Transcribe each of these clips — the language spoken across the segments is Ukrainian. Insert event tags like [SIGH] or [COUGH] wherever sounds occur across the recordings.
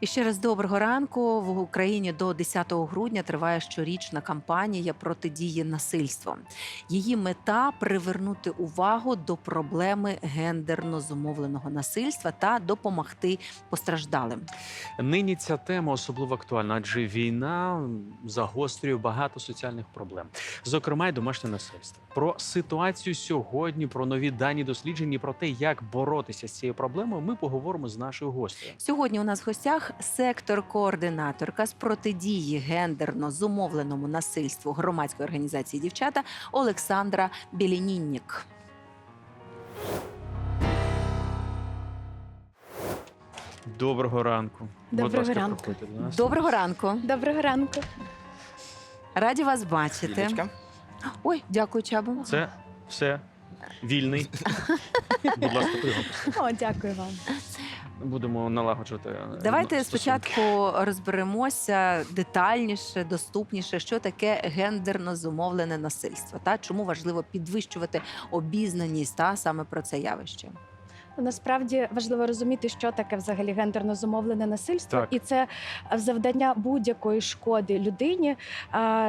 І ще раз доброго ранку. В Україні до 10 грудня триває щорічна кампанія протидії насильству. Її мета привернути увагу до проблеми гендерно зумовленого насильства та допомогти постраждалим. Нині ця тема особливо актуальна, адже війна загострює багато соціальних проблем, зокрема й домашнє насильство. Про ситуацію сьогодні, про нові дані дослідження, про те, як боротися з цією проблемою, ми поговоримо з нашою гостею. Сьогодні у нас в гостях сектор-координаторка з протидії гендерно зумовленому насильству громадської організації дівчата Олександра Білініннік. Доброго ранку. Доброго ласка, ранку. проходьте до нас. Доброго ранку. Доброго ранку. Раді вас бачити. Лілечка. Ой, дякую, Чабу. Це все вільний. [LAUGHS] Будь ласка, приготуйся. О, дякую вам. Будемо налагоджувати. е, Давайте стосунки. спочатку розберемося детальніше, доступніше, що таке гендерно зумовлене насильство. Та чому важливо підвищувати обізнаність та саме про це явище. Насправді важливо розуміти, що таке взагалі гендерно зумовлене насильство, Так. і це е, завдання будь-якої шкоди людині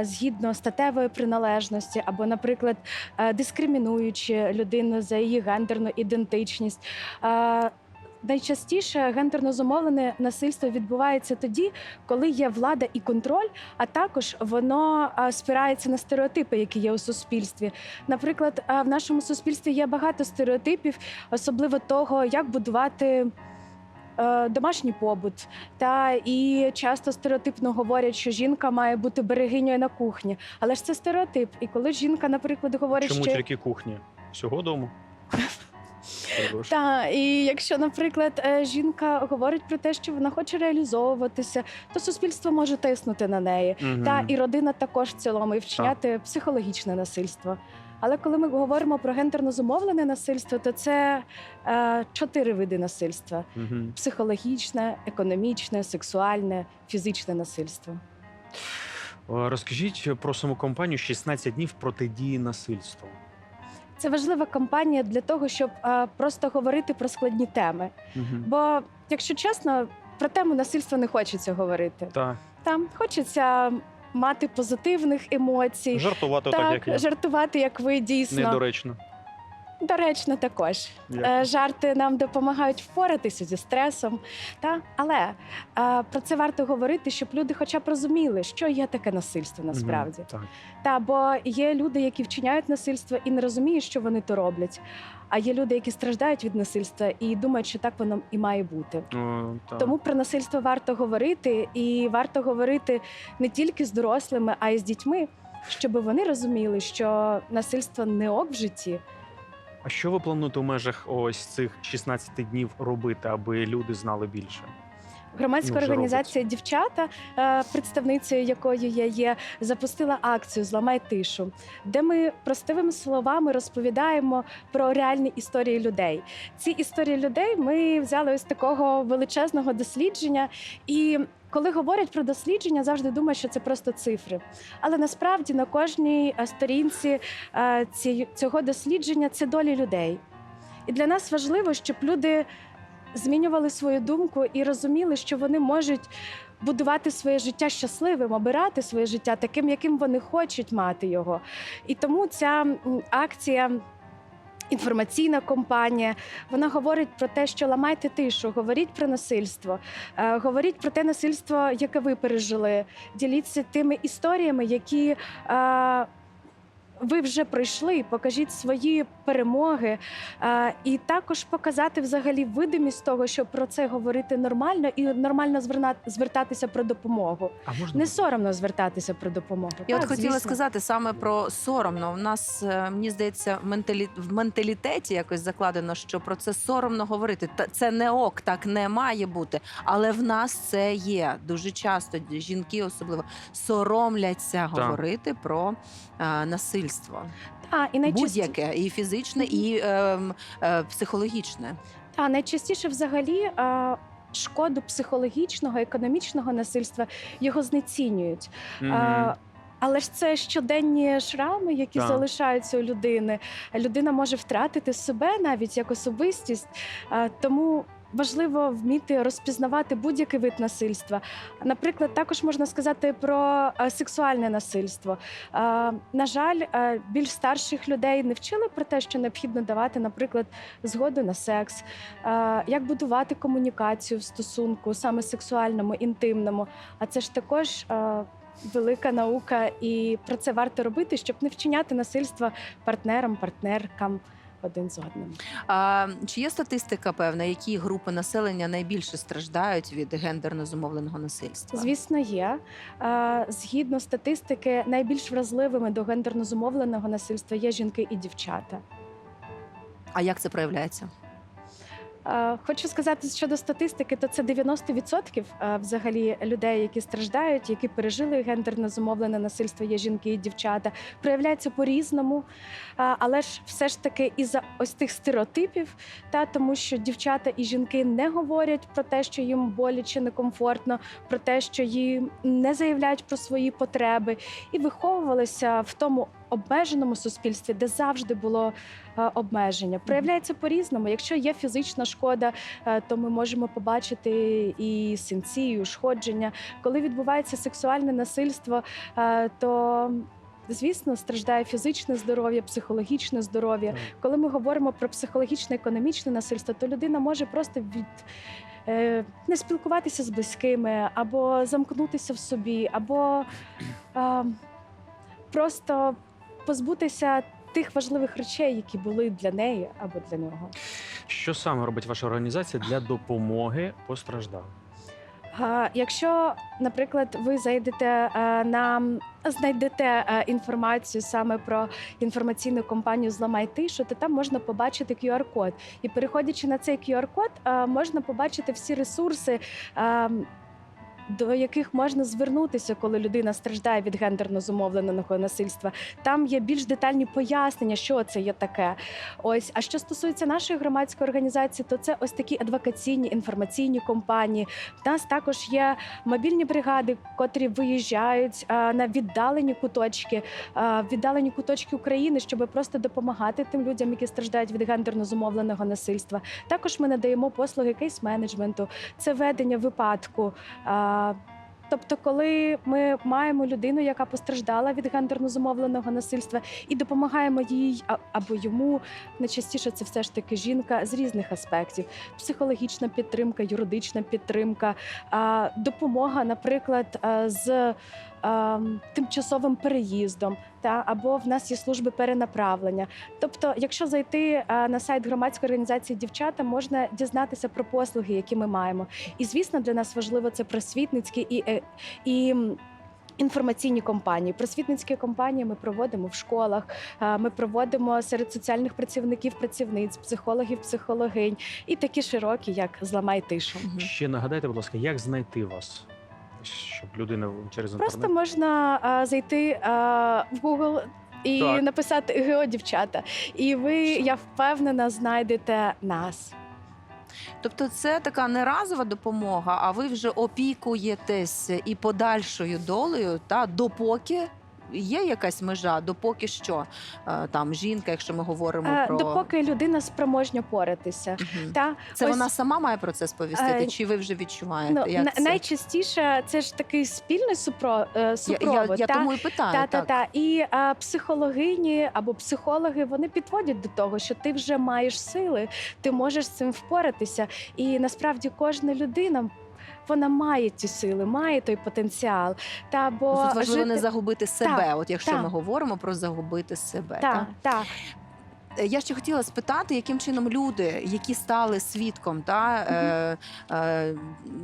згідно статевої приналежності, або, наприклад, е, дискримінуючи людину за її гендерну ідентичність. Найчастіше гендерно зумовлене насильство відбувається тоді, коли є влада і контроль, а також воно спирається на стереотипи, які є у суспільстві. Наприклад, в нашому суспільстві є багато стереотипів, особливо того, як будувати. е, Домашній побут, та і часто стереотипно говорять, що жінка має бути берегинею на кухні. Але ж це стереотип. І коли жінка, наприклад, говорить, Чому що тільки кухні? Всього дому? [LAUGHS] Перепрошую. та і якщо, наприклад, е, жінка говорить про те, що вона хоче реалізовуватися, то суспільство може тиснути на неї. Мгм. Та і родина також в цілому і вчиняти психологічне насильство. Але коли ми говоримо про гендерно зумовлене насильство, то це е, чотири види насильства: Мгм. психологічне, економічне, сексуальне, фізичне насильство. Е, Розкажіть про саму компанію «16 днів протидії насильству. Це важлива кампанія для того, щоб е, просто говорити про складні теми. Угу. Бо, якщо чесно, про тему насильства не хочеться говорити. Так, Там хочеться мати позитивних емоцій, жартувати так, як я. жартувати, як ви дійсно. Недоречно. Доречно, також Дякую. Е, жарти нам допомагають впоратися зі стресом. Та але е, про це варто говорити, щоб люди, хоча б розуміли, що є таке насильство насправді. Мгм, Так. Та бо є люди, які вчиняють насильство і не розуміють, що вони то роблять. А є люди, які страждають від насильства і думають, що так воно і має бути. О, так. Тому про насильство варто говорити, і варто говорити не тільки з дорослими, а й з дітьми, щоб вони розуміли, що насильство не ок в житті. А що ви плануєте у межах ось цих 16 днів робити, аби люди знали більше? Громадська Ну, організація дівчата, е, представницею якої я є, запустила акцію Зламай тишу, де ми простими словами розповідаємо про реальні історії людей. Ці історії людей ми взяли ось такого величезного дослідження. І коли говорять про дослідження, завжди думають, що це просто цифри. Але насправді на кожній е, сторінці е, цього дослідження це долі людей. І для нас важливо, щоб люди змінювали свою думку і розуміли, що вони можуть будувати своє життя щасливим, обирати своє життя таким, яким вони хочуть мати його. І тому ця акція. Інформаційна компанія вона говорить про те, що ламайте тишу, говоріть про насильство, е, говоріть про те насильство, яке ви пережили. Діліться тими історіями, які е, ви вже пройшли. Покажіть свої перемоги, е, і також показати взагалі видимість того, що про це говорити нормально і нормально звертатися про допомогу. А можна Не соромно звертатися про допомогу. Я от хотіла звісно. сказати саме про соромно. У нас е, мені здається, менталі... в менталітеті якось закладено, що про це соромно говорити. Та це не ок, так не має бути. Але в нас це є дуже часто. Жінки особливо соромляться говорити про е, насильство Та, і найчасті... будь-яке, і фізичне, і е, е, психологічне. Та найчастіше взагалі. е, Шкоду психологічного, економічного насильства його знецінюють. Мгм. А, але ж це щоденні шрами, які Так. залишаються у людини. Людина може втратити себе навіть як особистість. А, тому важливо вміти розпізнавати будь-який вид насильства. Наприклад, також можна сказати про е, сексуальне насильство. Е, На жаль, е, більш старших людей не вчили про те, що необхідно давати, наприклад, згоду на секс, як будувати комунікацію в стосунку, саме сексуальному, інтимному. А це ж також. Велика наука, і про це варто робити, щоб не вчиняти насильство партнерам, партнеркам один з одним. А, чи є статистика певна, які групи населення найбільше страждають від гендерно зумовленого насильства? Звісно, є. Згідно статистики, найбільш вразливими до гендерно зумовленого насильства є жінки і дівчата. А як це проявляється? Е, Хочу сказати щодо статистики, то це 90% е, взагалі людей, які страждають, які пережили гендерно зумовлене насильство, є жінки і дівчата. Проявляється по-різному, Е, але ж все ж таки із-за ось тих стереотипів, та тому що дівчата і жінки не говорять про те, що їм боляче, некомфортно, про те, що їм не заявляють про свої потреби, і виховувалися в тому обмеженому суспільстві, де завжди було е, обмеження. Проявляється по-різному. Якщо є фізична шкода, е, то ми можемо побачити і синці, і ушкодження. Коли відбувається сексуальне насильство, е, то Звісно, страждає фізичне здоров'я, психологічне здоров'я. Так. Коли ми говоримо про психологічне економічне насильство, то людина може просто від е, не спілкуватися з близькими, або замкнутися в собі, або е, просто позбутися тих важливих речей, які були для неї або для нього. Що саме робить ваша організація для допомоги постраждалим? А, Якщо, наприклад, ви зайдете е, на знайдете е, інформацію саме про інформаційну компанію Зламай тишу, то там можна побачити QR-код. І переходячи на цей QR-код, е, можна побачити всі ресурси. е, До яких можна звернутися, коли людина страждає від гендерно зумовленого насильства, там є більш детальні пояснення, що це є таке. Ось, а що стосується нашої громадської організації, то це ось такі адвокаційні інформаційні компанії. В нас також є мобільні бригади, котрі виїжджають а, на віддалені куточки, а, віддалені куточки України, щоб просто допомагати тим людям, які страждають від гендерно зумовленого насильства. Також ми надаємо послуги кейс-менеджменту, це ведення випадку. Тобто, коли ми маємо людину, яка постраждала від гендерно зумовленого насильства, і допомагаємо їй або йому, найчастіше це все ж таки жінка з різних аспектів: психологічна підтримка, юридична підтримка, допомога, наприклад, з тимчасовим переїздом, та або в нас є служби перенаправлення. Тобто, якщо зайти на сайт громадської організації дівчата, можна дізнатися про послуги, які ми маємо. І звісно, для нас важливо це просвітницькі і, е, і Інформаційні компанії, просвітницькі компанії ми проводимо в школах. Ми проводимо серед соціальних працівників, працівниць, психологів, психологинь і такі широкі, як зламай тишу. Ще нагадайте, будь ласка, як знайти вас, щоб людина через Просто можна а, зайти а, в Google і Так. написати ГО дівчата, і ви, я впевнена, знайдете нас. Тобто, це така не разова допомога, а ви вже опікуєтесь і подальшою долею, та допоки. Є якась межа, допоки що Е, там жінка, якщо ми говоримо Е, про Допоки людина спроможня поратися. Мгм. Та це ось- вона сама має про це сповістити, Е, чи ви вже відчуваєте? Ну, як це? найчастіше це ж такий спільний супро, я, супровод. я, я та? тому і питаю. Та, та, так. та. І а, психологині або психологи вони підводять до того, що ти вже маєш сили, ти можеш з цим впоратися. І насправді кожна людина. Вона має ці сили, має той потенціал. Та бо Ну, Тут важливо жити... не загубити себе. От якщо так. ми говоримо про загубити себе. та, та. Е, Я ще хотіла спитати, яким чином люди, які стали свідком та е, е,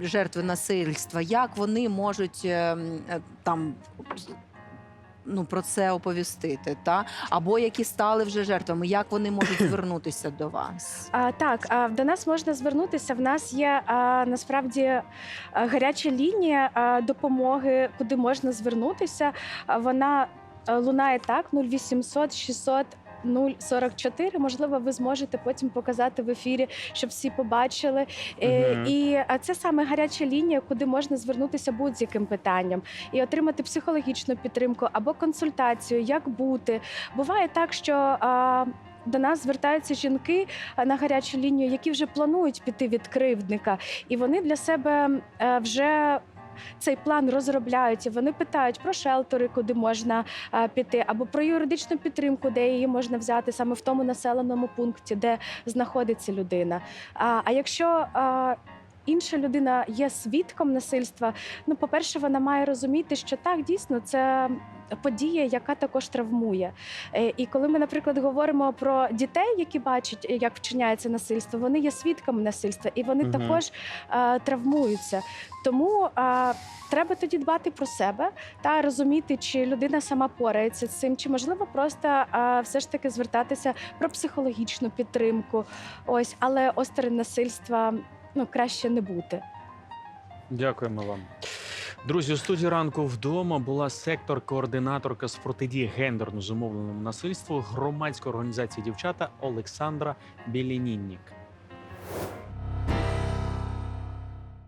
жертви насильства, як вони можуть е, е, там. Ну, про це оповістити, та або які стали вже жертвами, як вони можуть [COUGHS] звернутися до вас? А, так, а, до нас можна звернутися. В нас є а, насправді а, гаряча лінія а, допомоги, куди можна звернутися. А, вона а, лунає так: 0800 600 044. Можливо, ви зможете потім показати в ефірі, щоб всі побачили. Мгм. І а, це саме гаряча лінія, куди можна звернутися будь-яким питанням і отримати психологічну підтримку або консультацію, як бути. Буває так, що. А, до нас звертаються жінки на гарячу лінію, які вже планують піти від кривдника, і вони для себе е, вже. Цей план розробляють і вони питають про шелтери, куди можна е, піти, або про юридичну підтримку, де її можна взяти саме в тому населеному пункті, де знаходиться людина. А, якщо е, інша людина є свідком насильства, ну, по-перше, вона має розуміти, що так дійсно це. Подія, яка також травмує, Е, і коли ми, наприклад, говоримо про дітей, які бачать, е, як вчиняється насильство, вони є свідками насильства, і вони Мгм. також е, травмуються. Тому е, треба тоді дбати про себе та розуміти, чи людина сама порається з цим, чи можливо просто е, все ж таки звертатися про психологічну підтримку. Ось, але осторонь насильства ну краще не бути. Дякуємо вам. Друзі, у студії ранку вдома була сектор-координаторка з протидії гендерно зумовленому насильству громадської організації дівчата Олександра Білініннік.